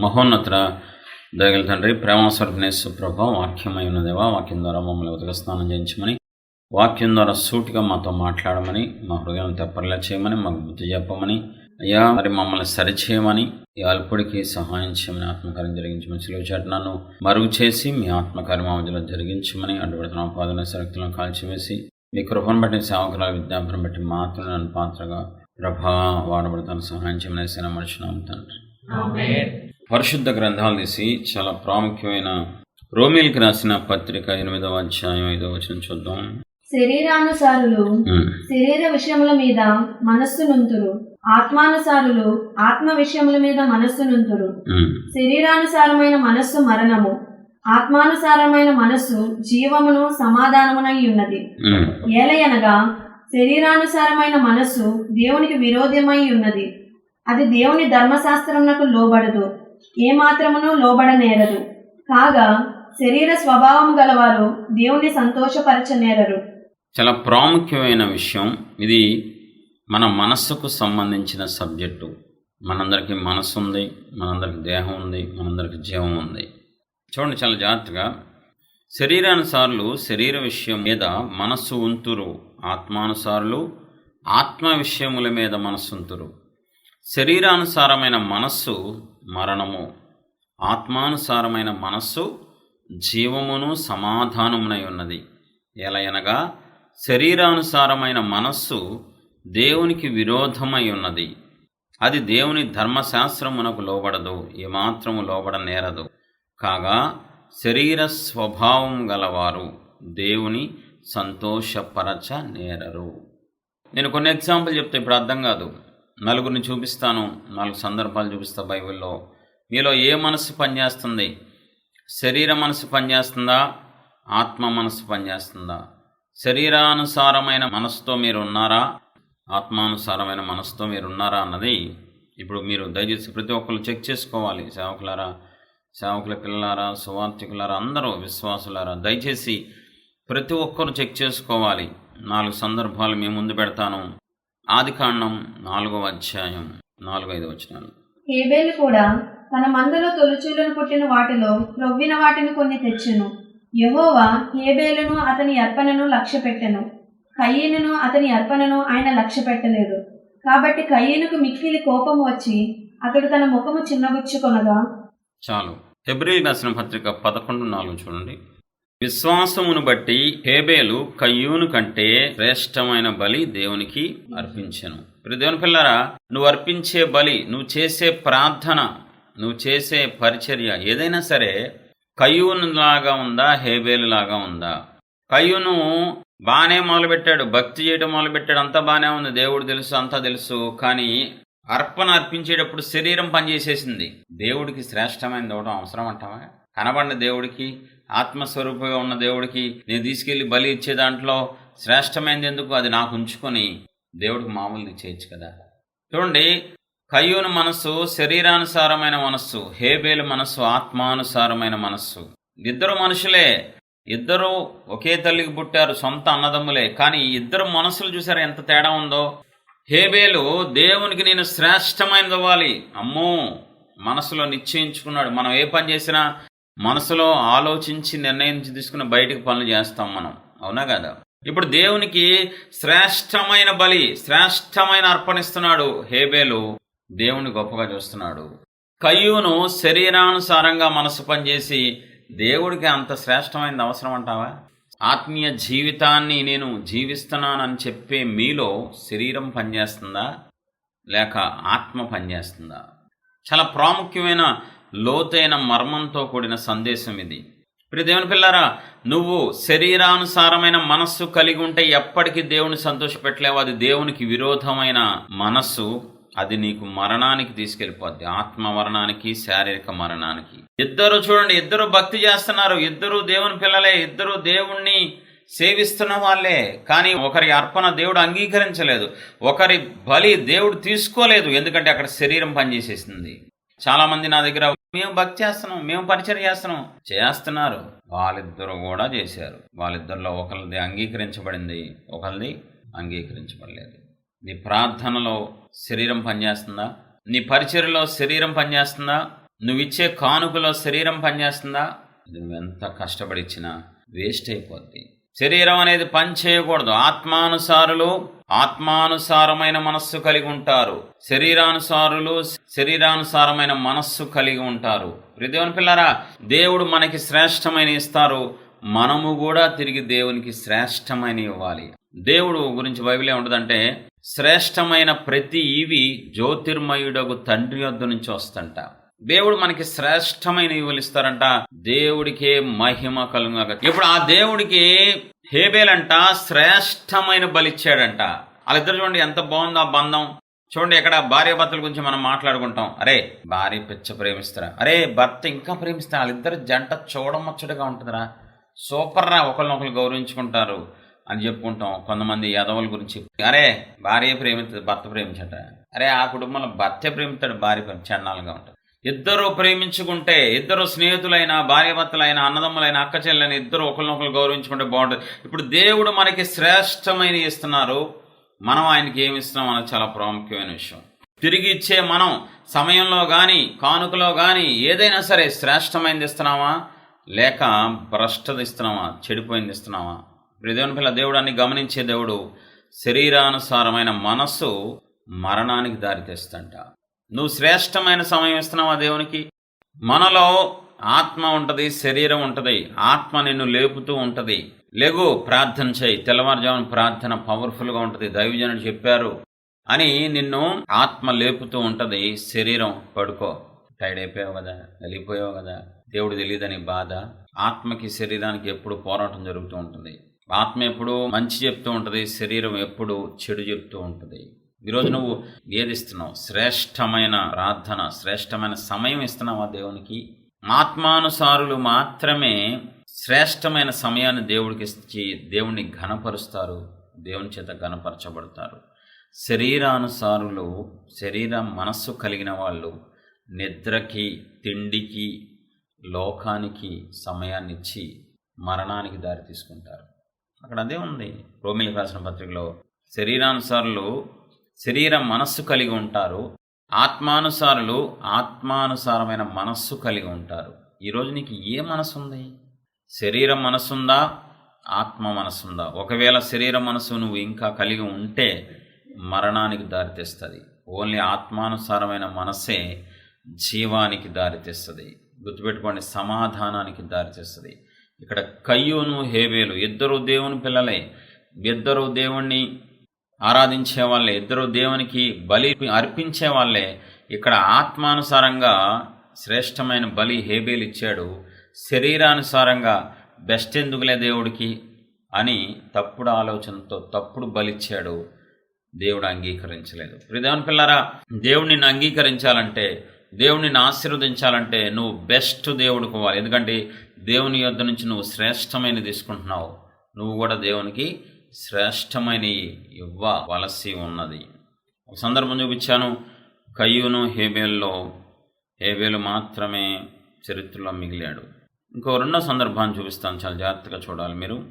మహోన్నత దయగల తండ్రి ప్రేమస్వరూపనేశ్వర ప్రభా వాక్యమై ఉన్నదేవా వాక్యం ద్వారా మమ్మల్ని ఉదక స్నానం చేయించమని వాక్యం ద్వారా సూటిగా మాతో మాట్లాడమని మా హృదయం తెప్పరిలా చేయమని మాకు బుద్ధి చెప్పమని అయ్యా మరి మమ్మల్ని సరిచేయమని ఈ అల్పుడికి సహాయం చేయమని ఆత్మకార్యం జరిగించమని సెలవు చేట మరుగు చేసి మీ ఆత్మకార్యం మా మధ్యలో జరిగించమని అడ్డుపడుతున్న పాదన శక్తులను కాల్చివేసి మీ కృపను బట్టి సేవకుల విజ్ఞాపనం బట్టి మాత్రం నన్ను పాత్రగా ప్రభా వాడబడతాను సహాయం చేయమని సేన మనుషున్నాం తండ్రి. పరిశుద్ధ గ్రంథాలు తీసి చాలా ప్రాముఖ్యమైన రోమిల్కి రాసిన పత్రిక ఎనిమిదవ అధ్యాయం ఐదవ వచనం చూద్దాం. శరీరానుసారులు శరీర విషయముల మీద మనస్సు నుంతురు. ఆత్మానుసారులు ఆత్మ విషయముల మీద మనస్సు నుంతురు. శరీరానుసారమైన మనస్సు మరణము. ఆత్మానుసారమైన మనస్సు జీవమును సమాధానమునై ఉన్నది. ఏలయనగా శరీరానుసారమైన మనస్సు దేవునికి విరోధమై ఉన్నది. అది దేవుని ధర్మశాస్త్రమునకు లోబడదు. ఏమాత్రమునూ లోబడనేరరు కాగా శరీర స్వభావం గలవారు దేవుని సంతోషపరచనేరరు. చాలా ప్రాముఖ్యమైన విషయం. ఇది మన మనస్సుకు సంబంధించిన సబ్జెక్టు. మనందరికీ మనసు ఉంది మనందరికి దేహం ఉంది మనందరికి జీవం ఉంది చూడండి చాలా జాగ్రత్తగా. శరీరానుసారులు శరీర విషయం మీద మనస్సు ఉంతురు. ఆత్మానుసారులు ఆత్మ విషయముల మీద మనస్సు ఉంతురు శరీరానుసారమైన మనస్సు మరణము. ఆత్మానుసారమైన మనస్సు జీవమును సమాధానమునై ఉన్నది. ఎలయనగా శరీరానుసారమైన మనస్సు దేవునికి విరోధమై ఉన్నది. అది దేవుని ధర్మశాస్త్రమునకు లోబడదు ఏమాత్రము లోబడ నేరదు కాగా శరీర స్వభావం గలవారు దేవుని సంతోషపరచ నేరరు నేను కొన్ని ఎగ్జాంపుల్ చెప్తే ఇప్పుడు అర్థం కాదు. నలుగురిని చూపిస్తాను నాలుగు సందర్భాలు చూపిస్తా బైబిల్లో. మీలో ఏ మనసు పనిచేస్తుంది? శరీర మనసు పనిచేస్తుందా? ఆత్మ మనసు పనిచేస్తుందా? శరీరానుసారమైన మనసుతో మీరు ఉన్నారా? ఆత్మానుసారమైన మనసుతో మీరు ఉన్నారా అన్నది ఇప్పుడు మీరు దయచేసి ప్రతి ఒక్కరు చెక్ చేసుకోవాలి. సేవకులారా సేవకుల పిల్లలారా సువార్థికులారా అందరూ విశ్వాసులారా దయచేసి ప్రతి ఒక్కరు చెక్ చేసుకోవాలి. నాలుగు సందర్భాలు మీ ముందు పెడతాను. ఆది కాండం నాలుగవ అధ్యాయం నాలుగు ఐదు వచనాలు. హేబేలు కూడా తన మందలో తొలిచూలను పుట్టిన వాటిలో త్రొవ్విన వాటిని కొన్ని తెచ్చెను. యెహోవా హేబేలును అతని అర్పణను లక్ష్య పెట్టెను కయ్యనును అతని అర్పణను ఆయన లక్ష్య పెట్టలేదు కాబట్టి కయ్యనుకు మిక్కిలి కోపం వచ్చి అతడు తన ముఖము చిన్నబుచ్చుకొనగా చాలు. ఫిబ్రిల్ రాసిన పత్రిక పదకొండు నాలుగు చూడండి. విశ్వాసమును బట్టి హేబేలు కయ్యూను కంటే శ్రేష్టమైన బలి దేవునికి అర్పించను. ఇప్పుడు దేవుని పిల్లరా నువ్వు అర్పించే బలి నువ్వు చేసే ప్రార్థన నువ్వు చేసే పరిచర్య ఏదైనా సరే కయ్యూను లాగా ఉందా హేబేలు లాగా ఉందా? కయ్యూను బాగానే మొదలుపెట్టాడు భక్తి చేయడం మొదలుపెట్టాడు అంతా బాగానే ఉంది దేవుడు తెలుసు అంతా తెలుసు కానీ అర్పణ అర్పించేటప్పుడు శరీరం పనిచేసేసింది. దేవుడికి శ్రేష్టమైనది అవడం అవసరం అంటావా? కనబడిన దేవుడికి ఆత్మస్వరూపంగా ఉన్న దేవుడికి నేను తీసుకెళ్ళి బలి ఇచ్చే దాంట్లో శ్రేష్టమైనది ఎందుకు అది నాకు ఉంచుకొని దేవుడికి మామూలు చేయొచ్చు కదా. చూడండి కయ్యూని మనస్సు శరీరానుసారమైన మనస్సు హేబేలు మనస్సు ఆత్మానుసారమైన మనస్సు. ఇద్దరు మనుషులే ఇద్దరు ఒకే తల్లికి పుట్టారు సొంత అన్నదమ్ములే. కానీ ఇద్దరు మనసులు చూసారు ఎంత తేడా ఉందో? హేబేలు దేవునికి నేను శ్రేష్టమైనది అవ్వాలి అమ్మో మనసులో నిశ్చయించుకున్నాడు. మనం ఏ పని చేసినా మనసులో ఆలోచించి నిర్ణయించి తీసుకుని బయటకు పనులు చేస్తాం మనం. అవునా కదా? ఇప్పుడు దేవునికి శ్రేష్టమైన బలి శ్రేష్టమైన అర్పణిస్తున్నాడు హేబేలు. దేవుని గొప్పగా చూస్తున్నాడు. కయ్యూను శరీరానుసారంగా మనసు పనిచేసి దేవుడికి అంత శ్రేష్టమైనది అవసరం అంటావా? ఆత్మీయ జీవితాన్ని నేను జీవిస్తున్నానని చెప్పే మీలో శరీరం పనిచేస్తుందా? లేక ఆత్మ పనిచేస్తుందా? చాలా ప్రాముఖ్యమైన లోతైన మర్మంతో కూడిన సందేశం ఇది. దేవుని పిల్లారా నువ్వు శరీరానుసారమైన మనస్సు కలిగి ఉంటే ఎప్పటికీ దేవుని సంతోషపెట్టలేవు. అది దేవునికి విరోధమైన మనస్సు. అది నీకు మరణానికి తీసుకెళ్ళిపోద్ది. ఆత్మ మరణానికి శారీరక మరణానికి. ఇద్దరు చూడండి ఇద్దరు భక్తి చేస్తున్నారు. ఇద్దరు దేవుని పిల్లలే ఇద్దరు దేవుణ్ణి సేవిస్తున్న వాళ్ళే. కానీ ఒకరి అర్పణ దేవుడు అంగీకరించలేదు. ఒకరి బలి దేవుడు తీసుకోలేదు. ఎందుకంటే అక్కడ శరీరం పనిచేసేసింది. చాలా మంది నా దగ్గర మేము భక్తి చేస్తున్నాం మేము పరిచయం చేస్తున్నాం. చేస్తున్నారు. వాళ్ళిద్దరు కూడా చేశారు. వాళ్ళిద్దరిలో ఒకరిది అంగీకరించబడింది ఒకరిది అంగీకరించబడలేదు. నీ ప్రార్థనలో శరీరం పనిచేస్తుందా? నీ పరిచర్లో శరీరం పనిచేస్తుందా? నువ్వు ఇచ్చే కానుకలో శరీరం పనిచేస్తుందా? నువ్వెంత నువ్వు ఎంత కష్టపడి ఇచ్చినా వేస్ట్ అయిపోద్ది. శరీరం అనేది పని చేయకూడదు. ఆత్మానుసారులు ఆత్మానుసారమైన మనస్సు కలిగి ఉంటారు. శరీరానుసారులు శరీరానుసారమైన మనస్సు కలిగి ఉంటారు. దేవుని పిల్లరా దేవుడు మనకి శ్రేష్టమైన ఇస్తారు. మనము కూడా తిరిగి దేవునికి శ్రేష్టమైన ఇవ్వాలి. దేవుడు గురించి బైబిల్ ఏముంటుందంటే శ్రేష్టమైన ప్రతి ఇవి జ్యోతిర్మయుడకు తండ్రి వద్ద నుంచి వస్తంట. దేవుడు మనకి శ్రేష్టమైన ఇవ్వలిస్తారంట దేవుడికే మహిమ కలుగాక ఇప్పుడు ఆ దేవుడికి హేబేలంట శ్రేష్టమైన బలిచ్చాడంట వాళ్ళిద్దరు చూడండి ఎంత బాగుందో ఆ బంధం. చూడండి ఎక్కడ భార్య భర్తల గురించి మనం మాట్లాడుకుంటాం. అరే భార్య పిచ్చ ప్రేమిస్తారా? అరే భర్త ఇంకా ప్రేమిస్తారా? వాళ్ళిద్దరు జంట చూడముచ్చటగా ఉంటుందిరా. సూపర్ రా ఒకరినొకరు గౌరవించుకుంటారు అని చెప్పుకుంటాం కొంతమంది యాదవుల గురించి. అరే భార్య ప్రేమిస్తుంది భర్త ప్రేమించట. అరే ఆ కుటుంబంలో భర్త ప్రేమిస్తాడు భార్య ప్రేమ చండాలంగా ఉంటుంది ఇద్దరు ప్రేమించుకుంటే ఇద్దరు స్నేహితులైన భార్యభర్తలైన అన్నదమ్ములైన అక్క చెల్లెలైన ఇద్దరు ఒకరినొకరు గౌరవించుకుంటే బాగుంటుంది. ఇప్పుడు దేవుడు మనకి శ్రేష్టమైన ఇస్తున్నారు. మనం ఆయనకి ఏమి ఇస్తున్నాం అనేది చాలా ప్రాముఖ్యమైన విషయం. తిరిగి ఇచ్చే మనం సమయంలో కానీ కానుకలో కానీ ఏదైనా సరే శ్రేష్టమైనది ఇస్తున్నామా? లేక భ్రష్టది ఇస్తున్నామా? చెడిపోయింది ఇస్తున్నామా? ఇప్పుడు దేవుని పిల్ల దేవుడు అన్ని గమనించే దేవుడు శరీరానుసారమైన మనస్సు మరణానికి దారితీస్తంట నువ్వు శ్రేష్టమైన సమయం ఇస్తున్నావా దేవునికి? మనలో ఆత్మ ఉంటుంది శరీరం ఉంటుంది ఆత్మ నిన్ను లేపుతూ ఉంటుంది. లేగు ప్రార్థన చేయి. తెల్లవారుజామున ప్రార్థన పవర్ఫుల్గా ఉంటుంది. దైవజనుడు చెప్పారు అని నిన్ను ఆత్మ లేపుతూ ఉంటుంది. శరీరం పడుకో. టైర్డ్ అయిపోయావు కదా వెళ్ళిపోయావు కదా. దేవుడు తెలియదని బాధ. ఆత్మకి శరీరానికి ఎప్పుడు పోరాటం జరుగుతూ ఉంటుంది. ఆత్మ ఎప్పుడు మంచి చెప్తూ ఉంటుంది శరీరం ఎప్పుడు చెడు చెప్తూ ఉంటుంది. ఈరోజు నువ్వు ఏది ఇస్తున్నావు శ్రేష్టమైన ప్రార్థన శ్రేష్టమైన సమయం ఇస్తున్నావా దేవునికి? ఆత్మానుసారులు మాత్రమే శ్రేష్టమైన సమయాన్ని దేవుడికి ఇచ్చి దేవుణ్ణి ఘనపరుస్తారు. దేవుని చేత ఘనపరచబడతారు. శరీరానుసారులు శరీర మనస్సు కలిగిన వాళ్ళు నిద్రకి తిండికి లోకానికి సమయాన్ని ఇచ్చి మరణానికి దారి తీసుకుంటారు. అక్కడ అదే ఉంది. రోమిలకు రాసిన పత్రికలో శరీరానుసారులు శరీర మనస్సు కలిగి ఉంటారు. ఆత్మానుసారులు ఆత్మానుసారమైన మనస్సు కలిగి ఉంటారు. ఈరోజు నీకు ఏ మనసు ఉంది శరీరం మనసుందా? ఆత్మ మనసుందా? ఒకవేళ శరీర మనసు నువ్వు ఇంకా కలిగి ఉంటే మరణానికి దారితీస్తుంది ఓన్లీ ఆత్మానుసారమైన మనస్సే జీవానికి దారితీస్తుంది గుర్తుపెట్టుకోండి సమాధానానికి దారితీస్తుంది ఇక్కడ కయ్యూను హేబేలు ఇద్దరు దేవుని పిల్లలే. ఇద్దరు దేవుణ్ణి ఆరాధించే వాళ్ళే ఇద్దరు దేవునికి బలి అర్పించే వాళ్ళే. ఇక్కడ ఆత్మానుసారంగా శ్రేష్టమైన బలి హేబేలు ఇచ్చాడు. శరీరానుసారంగా బెస్ట్ ఎందుకులే దేవుడికి అని తప్పుడు ఆలోచనతో తప్పుడు బలిచ్చాడు. దేవుడు అంగీకరించలేదు. ప్రిదేవన్ పిల్లరా దేవుడు నిన్ను అంగీకరించాలంటే దేవుడిని ఆశీర్వదించాలంటే నువ్వు బెస్ట్ దేవుడికి ఇవ్వాలి ఎందుకంటే దేవుని యొద్ద నుంచి నువ్వు శ్రేష్టమైన తీసుకుంటున్నావు. నువ్వు కూడా దేవునికి శ్రేష్టమైన ఇవ్వవలసి ఉన్నది. ఒక సందర్భం చూపించాను. కయ్యూను హేబేల్లో హేబేలు మాత్రమే చరిత్రలో మిగిలాడు. ఇంకో రెండో సందర్భాన్ని చూపిస్తాను. చాలా జాగ్రత్తగా చూడాలి మీరు.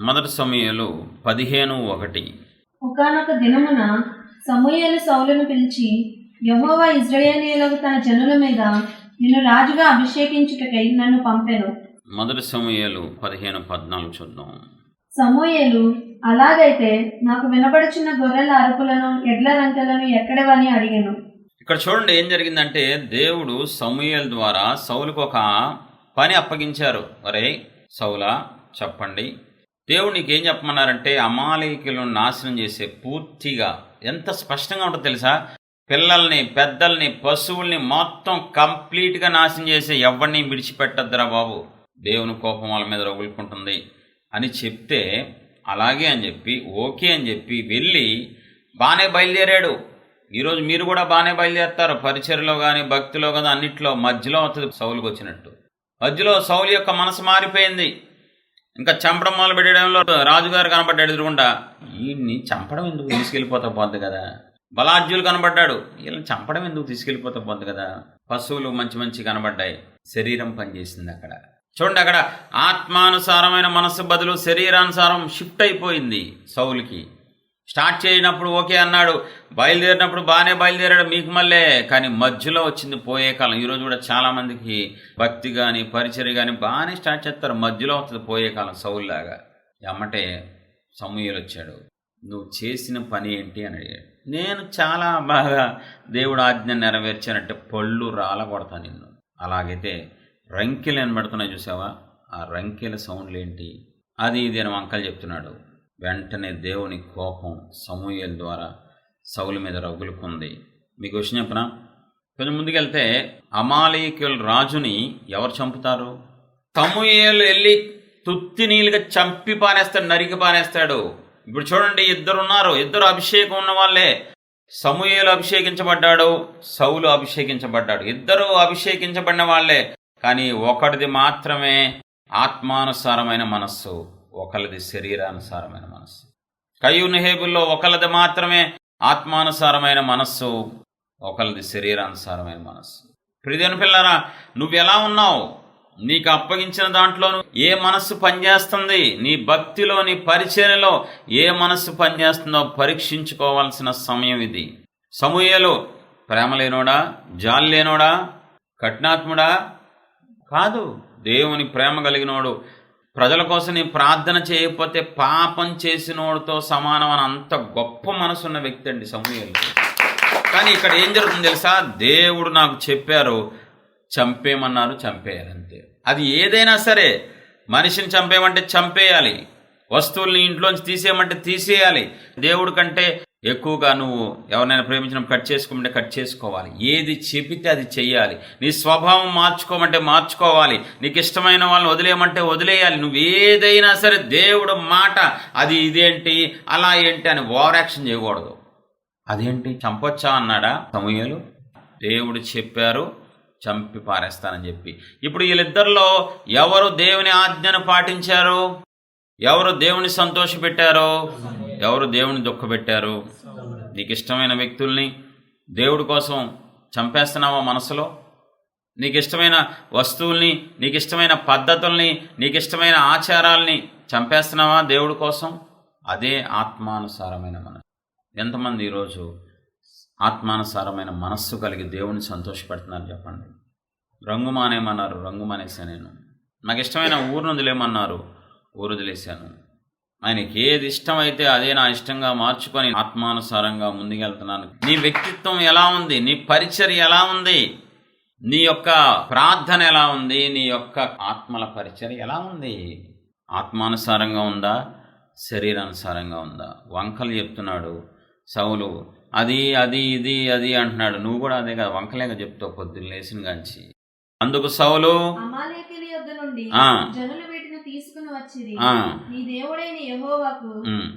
మొదటి సమయాలు పదిహేను ఒకటి. ఒకానొక దినమున సమూయేలు సౌలును పిలిచి యెహోవా ఇజ్రాయేలీయులకు తన జనుల మీద నిన్ను రాజుగా అభిషేకించుటకై నన్ను పంపెను. మొదటి సమయాలు పదిహేను పద్నాలుగు చూద్దాం. సమూయేలు అలాగైతే నాకు వినపడుచున్న గొర్రెల అరుపులను ఎడ్ల రంకెలను ఎక్కడవని అడిగాను. ఇక్కడ చూడండి ఏం జరిగిందంటే దేవుడు సమూయల్ ద్వారా సౌలుకు ఒక పని అప్పగించారు. అరే సౌలా చెప్పండి. దేవుడు నీకేం చెప్పమన్నారంటే అమాలయకులను నాశనం చేసే పూర్తిగా ఎంత స్పష్టంగా ఉంటుందో తెలుసా? పిల్లల్ని పెద్దల్ని పశువుల్ని మొత్తం కంప్లీట్గా నాశనం చేసే ఎవరిని విడిచిపెట్టద్దురా బాబు? దేవుని కోపం వాళ్ళ మీద రగులుకుంటుంది. అని చెప్తే అలాగే అని చెప్పి ఓకే అని చెప్పి వెళ్ళి బాగానే బయలుదేరాడు. ఈరోజు మీరు కూడా బాగానే బయలుదేరుతారు. పరిచయలో కానీ భక్తిలో కానీ అన్నిట్లో మధ్యలో అవుతుంది సౌలుకు వచ్చినట్టు. మధ్యలో సౌలు యొక్క మనసు మారిపోయింది. ఇంకా చంపడం మొదలు పెట్టడంలో రాజుగారు కనబడ్డాడు ఎదురుకుండా వీడిని చంపడం ఎందుకు తీసుకెళ్ళిపోతా పోద్ది కదా? బలార్జులు కనబడ్డాడు వీళ్ళని చంపడం ఎందుకు తీసుకెళ్ళిపోతా పోద్ది కదా? పశువులు మంచి మంచి కనబడ్డాయి. శరీరం పనిచేసింది అక్కడ. చూడండి అక్కడ ఆత్మానుసారమైన మనస్సు బదులు శరీరానుసారం షిఫ్ట్ అయిపోయింది సౌలుకి. స్టార్ట్ చేయనప్పుడు ఓకే అన్నాడు బయలుదేరినప్పుడు బాగానే బయలుదేరాడు మీకు మళ్ళీ. కానీ మధ్యలో వచ్చింది పోయే కాలం. ఈరోజు కూడా చాలామందికి భక్తి కానీ పరిచయం కానీ బాగానే స్టార్ట్ చేస్తారు. మధ్యలో వస్తుంది పోయే కాలం సౌల్లాగా ఎమ్మటే సమూహలు వచ్చాడు. నువ్వు చేసిన పని ఏంటి అని అడిగాడు. నేను చాలా బాగా దేవుడు ఆజ్ఞ నెరవేర్చానంటే పళ్ళు రాలగొడతా నిన్ను. అలాగైతే రంకెలు వినబడుతున్నాయి చూసావా? ఆ రంకెల సౌండ్లు ఏంటి? అది ఇది అని వంకలు చెప్తున్నాడు. వెంటనే దేవుని కోపం సమూహల ద్వారా సౌలు మీద రగులుకుంది. మీకు విషయం చెప్పనా కొంచెం ముందుకెళ్తే అమాలయకులు రాజుని ఎవరు చంపుతారు? సమూహలు వెళ్ళి తుత్తి నీళ్ళుగా చంపి పారేస్తాడు నరికి పారేస్తాడు. ఇప్పుడు చూడండి ఇద్దరు ఉన్నారు ఇద్దరు అభిషేకం ఉన్న వాళ్ళే. సమూహలు అభిషేకించబడ్డాడు సౌలు అభిషేకించబడ్డాడు. ఇద్దరు అభిషేకించబడిన వాళ్ళే. కానీ ఒకటిది మాత్రమే ఆత్మానుసారమైన మనస్సు ఒకరిది శరీరానుసారమైన మనస్సు. కయ్యూనిహేబుల్లో ఒకరిది మాత్రమే ఆత్మానుసారమైన మనస్సు ఒకరిది శరీరానుసారమైన మనస్సు. ప్రిదేని పిల్లరా నువ్వు ఎలా ఉన్నావు? నీకు అప్పగించిన దాంట్లో ఏ మనస్సు పనిచేస్తుంది? నీ భక్తిలో నీ పరిచర్యలో ఏ మనస్సు పనిచేస్తుందో పరీక్షించుకోవాల్సిన సమయం ఇది. సమూహలు ప్రేమ లేనోడా? జాలి లేనోడా? కఠినాత్ముడా? కాదు. దేవుని ప్రేమ కలిగినోడు. ప్రజల కోసం నీ ప్రార్థన చేయకపోతే పాపం చేసినోడితో సమానం అని అంత గొప్ప మనసున్న వ్యక్తి అండి సమూహలు కానీ ఇక్కడ ఏం జరుగుతుంది తెలుసా? దేవుడు నాకు చెప్పారు చంపేయమన్నారు చంపేయాలి అంతే అది ఏదైనా సరే మనిషిని చంపేయమంటే చంపేయాలి. వస్తువుల్ని ఇంట్లోంచి తీసేయమంటే తీసేయాలి. దేవుడి కంటే ఎక్కువగా నువ్వు ఎవరినైనా ప్రేమించడం కట్ చేసుకోమంటే కట్ చేసుకోవాలి. ఏది చెబితే అది చెయ్యాలి. నీ స్వభావం మార్చుకోమంటే మార్చుకోవాలి. నీకు ఇష్టమైన వాళ్ళని వదిలేయమంటే వదిలేయాలి. నువ్వు ఏదైనా సరే దేవుడు మాట అది ఇదేంటి అలా ఏంటి అని ఓవర్ యాక్షన్ చేయకూడదు. అదేంటి? చంపొచ్చా అన్నాడా సమూహలు దేవుడు చెప్పారు చంపి పారేస్తానని చెప్పి. ఇప్పుడు వీళ్ళిద్దరిలో ఎవరు దేవుని ఆజ్ఞను పాటించారు? ఎవరు దేవుని సంతోషపెట్టారు? ఎవరు దేవుని దుఃఖపెట్టారు? నీకు ఇష్టమైన వ్యక్తుల్ని దేవుడి కోసం చంపేస్తున్నావా మనసులో? నీకు ఇష్టమైన వస్తువుల్ని నీకు ఇష్టమైన పద్ధతుల్ని నీకు ఇష్టమైన ఆచారాల్ని చంపేస్తున్నావా దేవుడి కోసం? అదే ఆత్మానుసారమైన మనసు. ఎంతమంది ఈరోజు ఆత్మానుసారమైన మనస్సు కలిగి దేవుని సంతోషపెడుతున్నారు చెప్పండి. రంగు మానేమన్నారు రంగు మానేసా నేను. నాకు ఇష్టమైన ఊరు వదిలేమన్నారు ఊరు వదిలేశాను. ఆయనకి ఏది ఇష్టమైతే అదే నా ఇష్టంగా మార్చుకొని ఆత్మానుసారంగా ముందుకెళ్తున్నాను. నీ వ్యక్తిత్వం ఎలా ఉంది? నీ పరిచర్య ఎలా ఉంది? నీ యొక్క ప్రార్థన ఎలా ఉంది? నీ యొక్క ఆత్మల పరిచర్య ఎలా ఉంది? ఆత్మానుసారంగా ఉందా? శరీరానుసారంగా ఉందా? వంకలు చెప్తున్నాడు సౌలు. అది అది ఇది అది అంటున్నాడు. నువ్వు కూడా అదే కదా వంకలేగా చెప్తావు పొద్దున్న లేచిన గాంచి అందుకు సౌలు తీసుకుని వచ్చిరి. ఆ, నీ దేవుడైన యెహోవాకు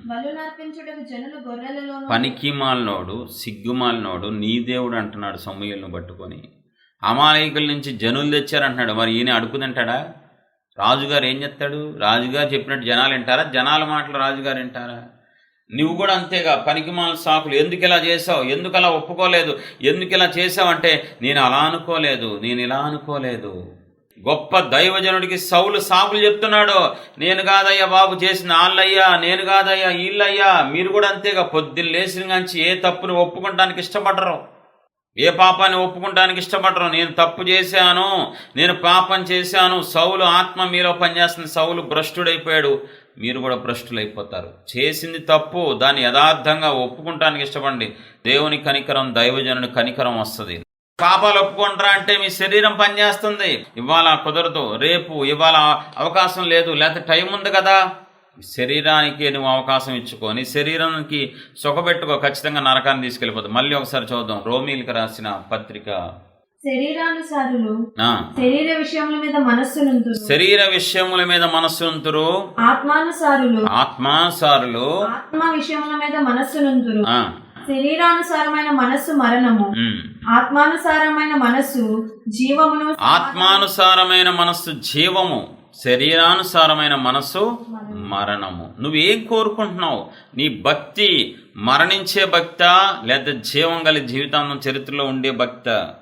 బలునర్పించుటకు జనులు గొర్రెలలోను పనికిమాలినోడు సిగ్గుమాలినోడు నీ దేవుడు అంటున్నాడు సమూహలను పట్టుకొని. అమాలయకుల నుంచి జనులు తెచ్చారంటున్నాడు. మరి ఈయన అడుగుదంటాడా రాజుగారు ఏం చెప్తాడు? రాజుగారు చెప్పినట్టు జనాలు వింటారా? జనాల మాటలు రాజుగారు వింటారా? నువ్వు కూడా అంతేగా పనికిమాల సాకులు. ఎందుకు ఇలా చేసావు ఎందుకు అలా ఒప్పుకోలేదు? ఎందుకు ఇలా చేసావంటే నేను అలా అనుకోలేదు. నేను ఇలా అనుకోలేదు. గొప్ప దైవజనుడికి సౌలు సాకులు చెప్తున్నాడు నేను కాదయ్యా బాబు చేసిన వాళ్ళయ్యా నేను కాదయ్యా వీళ్ళయ్యా మీరు కూడా అంతేగా పొద్దున్న లేచిన కాంచి ఏ తప్పుని ఒప్పుకుంటానికి ఇష్టపడరు. ఏ పాపాన్ని ఒప్పుకుంటానికి ఇష్టపడరు. నేను తప్పు చేశాను నేను పాపం చేశాను సౌలు ఆత్మ మీలో పనిచేస్తున్న సౌలు భ్రష్టుడైపోయాడు. మీరు కూడా భ్రష్టులైపోతారు. చేసింది తప్పు దాన్ని యథార్థంగా ఒప్పుకుంటానికి ఇష్టపడండి. దేవుని కనికరం దైవజనుని కనికరం వస్తుంది. పాపాలు ఒప్పుకుంటారా అంటే మీ శరీరం పనిచేస్తుంది. ఇవాళ కుదరదు. రేపు ఇవాళ అవకాశం లేదు. లేకపోతే టైం ఉంది కదా. శరీరానికి నువ్వు అవకాశం ఇచ్చుకో నీ శరీరానికి సుఖపెట్టుకో. ఖచ్చితంగా నరకాన్ని తీసుకెళ్ళిపోతుంది మళ్ళీ ఒకసారి చూద్దాం. రోమిల్కి రాసిన పత్రిక. శరీరానుసారులు శరీర విషయముల మీద మనస్సునుంతురు శరీర విషయముల మీద మనస్సుంతురు ఆత్మానుసారులు. ఆత్మానుసారులు. ఆత్మ విషయముల మీద మనస్సునుంతురు శరీరానుసారమైన మనస్సు మరణము. ఆత్మానుసారమైన మనస్సు జీవమును ఆత్మానుసారమైన మనస్సు జీవము శరీరానుసారమైన మనస్సు మరణము. నువ్వేం కోరుకుంటున్నావు? నీ భక్తి మరణించే భక్త లేదా జీవం గల జీవితాంతం చరిత్రలో ఉండే భక్త?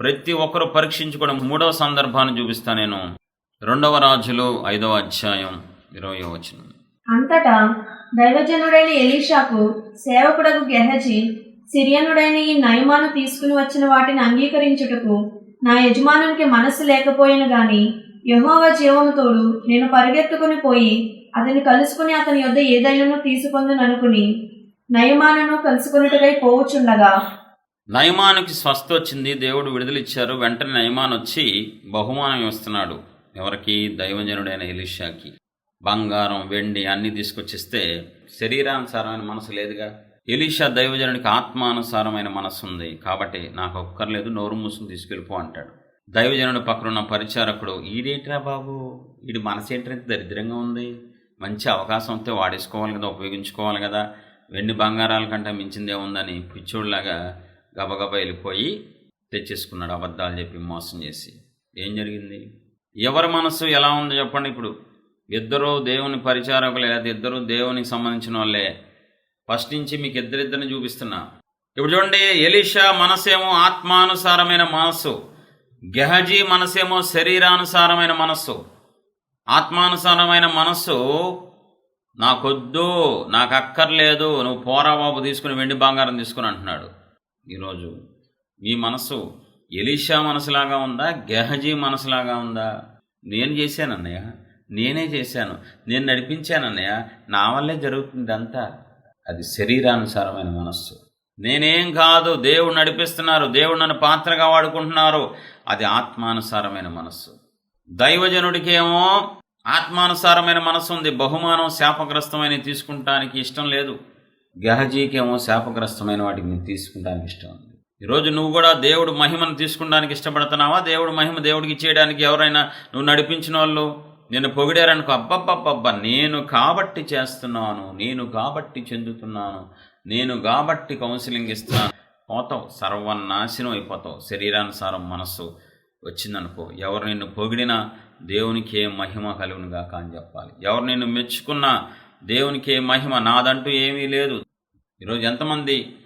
ప్రతి ఒక్కరు పరీక్షించుకోవడం మూడవ సందర్భాన్ని చూపిస్తా నేను. రెండవ రాజులు ఐదవ అధ్యాయం ఇరవై వచనం. అంతటా దైవజనుడైన ఎలీషాకు సేవకుడకు గెహజీ సిరియనుడైన ఈ నయమాను తీసుకుని వచ్చిన వాటిని అంగీకరించుటకు నా యజమానునికి మనస్సు లేకపోయిన గాని యహోవ జీవముతోడు నేను పరిగెత్తుకుని పోయి అతని కలుసుకుని అతని యొద్ద ఏదైనా తీసుకుందననుకుని నయమానను కలుసుకున్నట్టుగా పోవచ్చుండగా నయమానికి స్వస్థ వచ్చింది దేవుడు విడుదలిచ్చారు. వెంటనే నయమాన్ వచ్చి బహుమానం ఇస్తున్నాడు. ఎవరికి? దైవజనుడైన ఎలిషాకి. బంగారం వెండి అన్ని తీసుకొచ్చిస్తే శరీరానుసారమైన మనసు లేదుగా? ఎలీషా దైవజనునికి ఆత్మానుసారమైన మనసు ఉంది కాబట్టి నాకు ఒక్కర్లేదు నోరు మూసుకుని తీసుకెళ్ళిపో అంటాడు. దైవజనుడు పక్కనున్న పరిచారకుడు ఈడేట్రా బాబు? ఈడి మనసు దరిద్రంగా ఉంది? మంచి అవకాశం వస్తే వాడేసుకోవాలి కదా ఉపయోగించుకోవాలి కదా. వెండి బంగారాల కంటే మించిందే ఉందని పిచ్చోళ్ళలాగా గబగబా వెళ్ళిపోయి తెచ్చేసుకున్నాడు అబద్ధాలు చెప్పి మోసం చేసి. ఏం జరిగింది? ఎవరి మనసు ఎలా ఉందో చెప్పండి ఇప్పుడు? ఇద్దరు దేవుని పరిచారకులు లేదా ఇద్దరు దేవునికి సంబంధించిన వాళ్ళే. ఫస్ట్ నుంచి మీకు ఇద్దరిద్దరిని చూపిస్తున్నా. ఇప్పుడు చూడండి ఎలీషా మనసేమో ఆత్మానుసారమైన మనస్సు గెహజీ మనసేమో శరీరానుసారమైన మనస్సు. ఆత్మానుసారమైన మనస్సు నాకొద్దు నాకు అక్కర్లేదు నువ్వు పోరా బాబు తీసుకుని వెండి బంగారం తీసుకుని అంటున్నాడు. ఈరోజు మీ మనసు ఎలీషా మనసులాగా ఉందా గెహజీ మనసులాగా ఉందా? నేను చేశాను అన్నయ్య నేనే చేశాను నేను నడిపించాను అన్నయ్య నా వల్లే జరుగుతుంది అంతా అది శరీరానుసారమైన మనస్సు. నేనేం కాదు దేవుడు నడిపిస్తున్నారు దేవుడు నన్ను పాత్రగా వాడుకుంటున్నారు. అది ఆత్మానుసారమైన మనస్సు. దైవజనుడికేమో ఆత్మానుసారమైన మనసు ఉంది బహుమానం శాపగ్రస్తమైన తీసుకుంటానికి ఇష్టం లేదు. గహజీకేమో శాపగ్రస్తమైన వాటికి నేను తీసుకుంటానికి ఇష్టం ఉంది ఈరోజు నువ్వు కూడా దేవుడు మహిమను తీసుకుంటానికి ఇష్టపడుతున్నావా? దేవుడు మహిమ దేవుడికి ఇచ్చేయడానికి ఎవరైనా నువ్వు నడిపించిన వాళ్ళు? నేను పొగిడారనుకో అబ్బబ్బబ్బబ్బా నేను కాబట్టి చేస్తున్నాను నేను కాబట్టి చెందుతున్నాను నేను కాబట్టి కౌన్సిలింగ్ ఇస్తున్నాను. పోతావు సర్వనాశనం అయిపోతావు. శరీరానుసారం మనస్సు వచ్చిందనుకో ఎవరు నిన్ను పొగిడినా దేవునికి ఏ మహిమ కలుగునుగాక అని చెప్పాలి. ఎవరు నిన్ను మెచ్చుకున్నా దేవునికి ఏ మహిమ నాదంటూ ఏమీ లేదు. ఈరోజు ఎంతమంది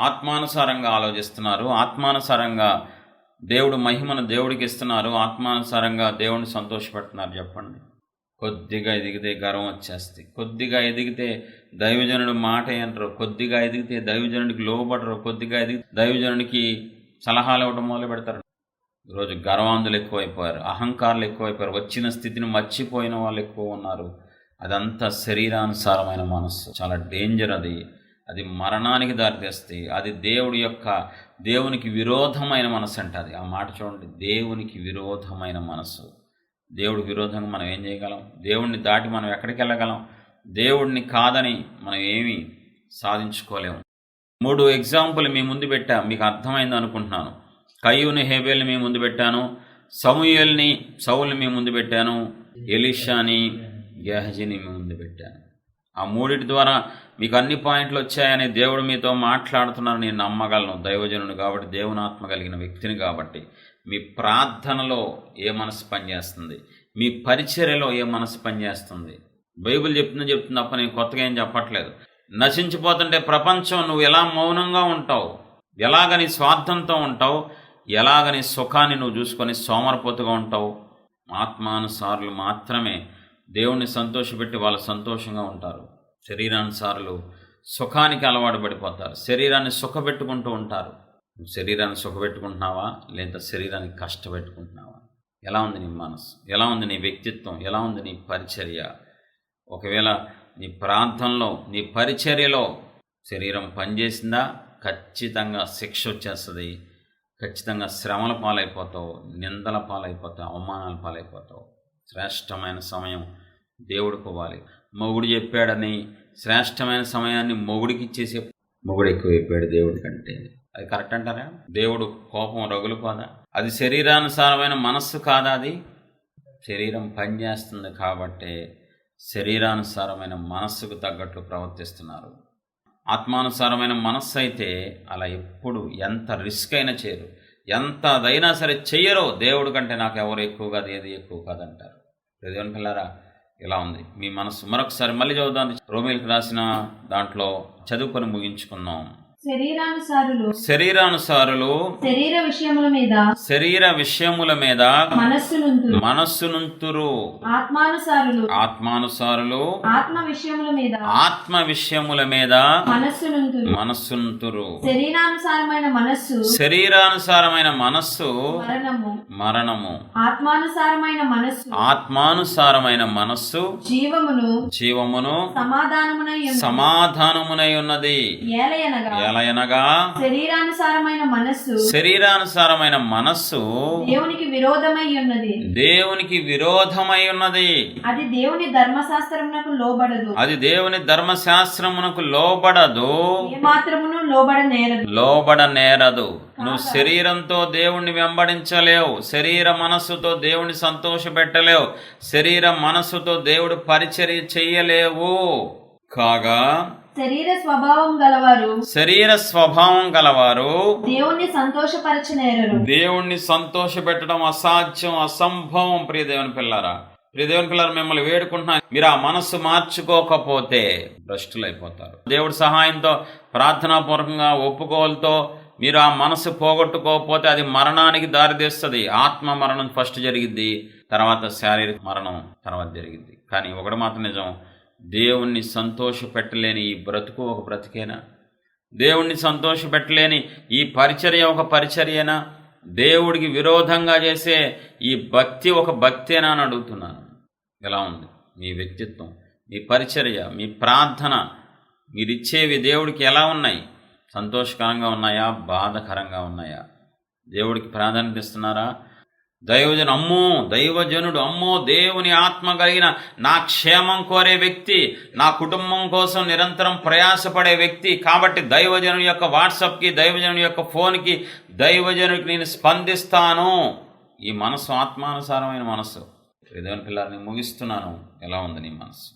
ఆత్మానుసారంగా ఆలోచిస్తున్నారు? ఆత్మానుసారంగా దేవుడు మహిమను దేవుడికి ఇస్తున్నారు ఆత్మానుసారంగా దేవుడిని సంతోషపెడుతున్నారు. చెప్పండి. కొద్దిగా ఎదిగితే గర్వం వచ్చేస్తుంది. కొద్దిగా ఎదిగితే దైవజనుడు మాట ఏంటరు కొద్దిగా ఎదిగితే దైవజనుడికి లోబడరు. కొద్దిగా ఎదిగి దైవజనుడికి సలహాలు ఇవ్వడం మొదలు పెడతారు. ఈరోజు గర్వాంధులు ఎక్కువైపోయారు. అహంకారులు ఎక్కువైపోయారు. వచ్చిన స్థితిని మర్చిపోయిన వాళ్ళు ఎక్కువ ఉన్నారు. అదంతా శరీరానుసారమైన మనస్సు. చాలా డేంజర్ అది. అది మరణానికి దారితీస్తాయి అది దేవుడి యొక్క దేవునికి విరోధమైన మనసు అంటారు ఆ మాట చూడండి. దేవునికి విరోధమైన మనసు దేవుడి విరోధంగా మనం ఏం చేయగలం? దేవుడిని దాటి మనం ఎక్కడికి వెళ్ళగలం? దేవుడిని కాదని మనం ఏమీ సాధించుకోలేము. మూడు ఎగ్జాంపుల్ మీ ముందు పెట్టా. మీకు అర్థమైంది అనుకుంటున్నాను. కయ్యూని హేబేల్ని మీ ముందు పెట్టాను. సమూయల్ని సౌల్ని మీ ముందు పెట్టాను. ఎలిషాని గెహజీని మీ ముందు పెట్టాను. ఆ మూడిటి ద్వారా మీకు అన్ని పాయింట్లు వచ్చాయని దేవుడు మీతో మాట్లాడుతున్నారని నేను నమ్మగలను. దైవజనుడు కాబట్టి దేవునాత్మ కలిగిన వ్యక్తిని కాబట్టి. మీ ప్రార్థనలో ఏ మనసు పనిచేస్తుంది? మీ పరిచర్యలో ఏ మనసు పనిచేస్తుంది? బైబిల్ చెప్తుంది చెప్తుంది తప్ప నేను కొత్తగా ఏం చెప్పట్లేదు. నశించిపోతుంటే ప్రపంచం నువ్వు ఎలా మౌనంగా ఉంటావు? ఎలాగని స్వార్థంతో ఉంటావు? ఎలాగని సుఖాన్ని నువ్వు చూసుకొని సోమరపోతుగా ఉంటావు? ఆత్మానుసారులు మాత్రమే దేవుణ్ణి సంతోషపెట్టి వాళ్ళు సంతోషంగా ఉంటారు. శరీరానుసారులు సుఖానికి అలవాటు పడిపోతారు. శరీరాన్ని సుఖపెట్టుకుంటూ ఉంటారు. శరీరాన్ని సుఖపెట్టుకుంటున్నావా? లేదా శరీరాన్ని కష్టపెట్టుకుంటున్నావా? ఎలా ఉంది నీ మనసు? ఎలా ఉంది నీ వ్యక్తిత్వం? ఎలా ఉంది నీ పరిచర్య? ఒకవేళ నీ ప్రాంతంలో నీ పరిచర్యలో శరీరం పనిచేసిందా? ఖచ్చితంగా శిక్ష వచ్చేస్తుంది. ఖచ్చితంగా శ్రమల పాలైపోతావు. నిందల పాలైపోతావు. అవమానాల పాలైపోతావు. శ్రేష్టమైన సమయం. దేవుడుకోవాలి. మొగుడు చెప్పాడని శ్రేష్టమైన సమయాన్ని మొగుడికి ఇచ్చేసే మొగుడు ఎక్కువ చెప్పాడు దేవుడి కంటే. అది కరెక్ట్ అంటారా? దేవుడు కోపం రగులుకోదా అది శరీరానుసారమైన మనస్సు కాదా అది? శరీరం పనిచేస్తుంది కాబట్టే శరీరానుసారమైన మనస్సుకు తగ్గట్లు ప్రవర్తిస్తున్నారు. ఆత్మానుసారమైన మనస్సు అయితే అలా ఎప్పుడు ఎంత రిస్క్ అయినా చేయరు. ఎంత అదైనా సరే చెయ్యరో. దేవుడు కంటే నాకు ఎవరు ఎక్కువ కాదు ఏది ఎక్కువ కాదంటారు దేవుని పిల్లరా ఇలా ఉంది. మీ మనసు మరొకసారి మళ్ళీ చదువుదాం. రోమిల్కి రాసిన దాంట్లో చదువుకొని ముగించుకుందాం. శరీరానుసారులు. శరీరానుసారులు శరీర విషయముల మీద. శరీర విషయముల మీద మనస్సునుంతురు. మనస్సునుంతురు. ఆత్మానుసారులు. ఆత్మానుసారులు ఆత్మ విషయముల మీద. ఆత్మ విషయముల మీద మనస్సునుంతురు. మనస్సునుంతురు. శరీరానుసారమైన మనస్సు. శరీరానుసారమైన మనస్సు మరణము. మరణము. ఆత్మానుసారమైన మనస్సు. ఆత్మానుసారమైన మనస్సు జీవమును. జీవమును సమాధానమునై ఉన్నది. సమాధానమునై ఉన్నది. ఏలయనగా. ఎలయనగా శరీరానుసారమైన మనస్సు శరీరానుసారమైన మనస్సు దేవునికి విరోధమై ఉన్నది. దేవునికి విరోధమై ఉన్నది. అది దేవుని ధర్మశాస్త్రమునకు లోబడదు. అది దేవుని ధర్మశాస్త్రమునకు లోబడదు. మాత్రమును లోబడ నేరదు. లోబడ నేరదు. నువ్వు శరీరంతో దేవుణ్ణి వెంబడించలేవు. శరీర మనస్సుతో దేవుని సంతోషపెట్టలేవు. శరీర మనస్సుతో దేవుడు పరిచర్య చెయ్యలేవు కాగా శరీర స్వభావం గలవారు. శరీర స్వభావం గలవారు. దేవుణ్ణి సంతోషపరచనేరరు దేవుణ్ణి సంతోషపెట్టడం అసాధ్యం అసంభవం ప్రియ దేవుని పిల్లారా. ప్రియ దేవుని పిల్లలు మిమ్మల్ని వేడుకుంటున్నా మీరు ఆ మనస్సు మార్చుకోకపోతే భ్రష్టులైపోతారు. దేవుడి సహాయంతో ప్రార్థనాపూర్వకంగా ఒప్పుకోలతో మీరు ఆ మనసు పోగొట్టుకోకపోతే అది మరణానికి దారితీస్తుంది ఆత్మ మరణం ఫస్ట్ జరిగిద్ది తర్వాత శారీరక మరణం తర్వాత జరిగిద్ది. కానీ ఒకటి మాత్రం నిజం దేవుణ్ణి సంతోషపెట్టలేని ఈ బ్రతుకు ఒక బ్రతికేనా? దేవుణ్ణి సంతోషపెట్టలేని ఈ పరిచర్య ఒక పరిచర్యనా? దేవుడికి విరోధంగా చేసే ఈ భక్తి ఒక భక్తేనా అని అడుగుతున్నాను. ఎలా ఉంది? మీ వ్యక్తిత్వం మీ పరిచర్య మీ ప్రార్థన మీరిచ్చేవి దేవుడికి ఎలా ఉన్నాయి? సంతోషకరంగా ఉన్నాయా? బాధకరంగా ఉన్నాయా? దేవుడికి ప్రాధాన్యత ఇస్తున్నారా? దైవజను అమ్మో దైవజనుడు అమ్మో దేవుని ఆత్మ కలిగిన నా క్షేమం కోరే వ్యక్తి నా కుటుంబం కోసం నిరంతరం ప్రయాసపడే వ్యక్తి కాబట్టి దైవజనుడి యొక్క వాట్సాప్కి దైవజనుడి యొక్క ఫోన్కి దైవజనుడికి నేను స్పందిస్తాను. ఈ మనసు ఆత్మానుసారమైన మనసు దేవుని పిల్లల్ని ముగిస్తున్నాను. ఎలా ఉంది నీ మనసు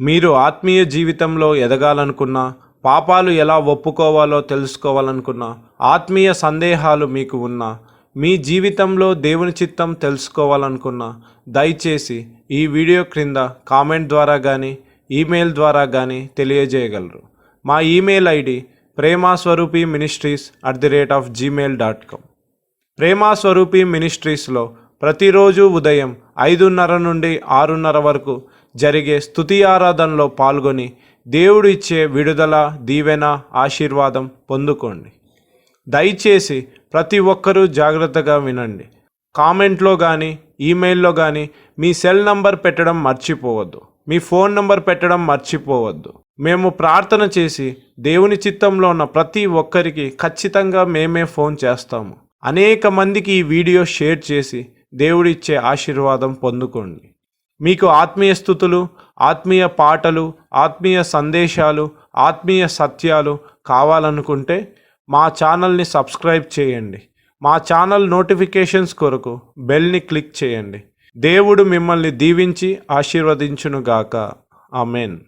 మీరు ఆత్మీయ జీవితంలో ఎదగాలనుకున్నా పాపాలు ఎలా ఒప్పుకోవాలో తెలుసుకోవాలనుకున్నా ఆత్మీయ సందేహాలు మీకు ఉన్నా మీ జీవితంలో దేవుని చిత్తం తెలుసుకోవాలనుకున్నా దయచేసి ఈ వీడియో క్రింద కామెంట్ ద్వారా కానీ ఈమెయిల్ ద్వారా కానీ తెలియజేయగలరు. మా email ID Premaswarupi ministries at the rate of Gmail dot com. Prema Swarupi మినిస్ట్రీస్లో ప్రతిరోజు ఉదయం ఐదున్నర నుండి ఆరున్నర వరకు జరిగే స్థుతి ఆరాధనలో పాల్గొని దేవుడు ఇచ్చే విడుదల దీవెన ఆశీర్వాదం పొందుకోండి. దయచేసి ప్రతి ఒక్కరూ జాగ్రత్తగా వినండి. కామెంట్లో కానీ ఈమెయిల్లో కానీ మీ సెల్ నంబర్ పెట్టడం మర్చిపోవద్దు. మీ ఫోన్ నంబర్ పెట్టడం మర్చిపోవద్దు. మేము ప్రార్థన చేసి దేవుని చిత్తంలో ఉన్న ప్రతి ఒక్కరికి ఖచ్చితంగా మేమే ఫోన్ చేస్తాము. అనేక మందికి ఈ వీడియో షేర్ చేసి దేవుడిచ్చే ఆశీర్వాదం పొందుకోండి. మీకు ఆత్మీయ స్థుతులు ఆత్మీయ పాటలు ఆత్మీయ సందేశాలు ఆత్మీయ సత్యాలు కావాలనుకుంటే మా ఛానల్ని సబ్స్క్రైబ్ చేయండి. మా ఛానల్ నోటిఫికేషన్స్ కొరకు బెల్ని క్లిక్ చేయండి. దేవుడు మిమ్మల్ని దీవించి ఆశీర్వదించునుగాక. ఆమెన్.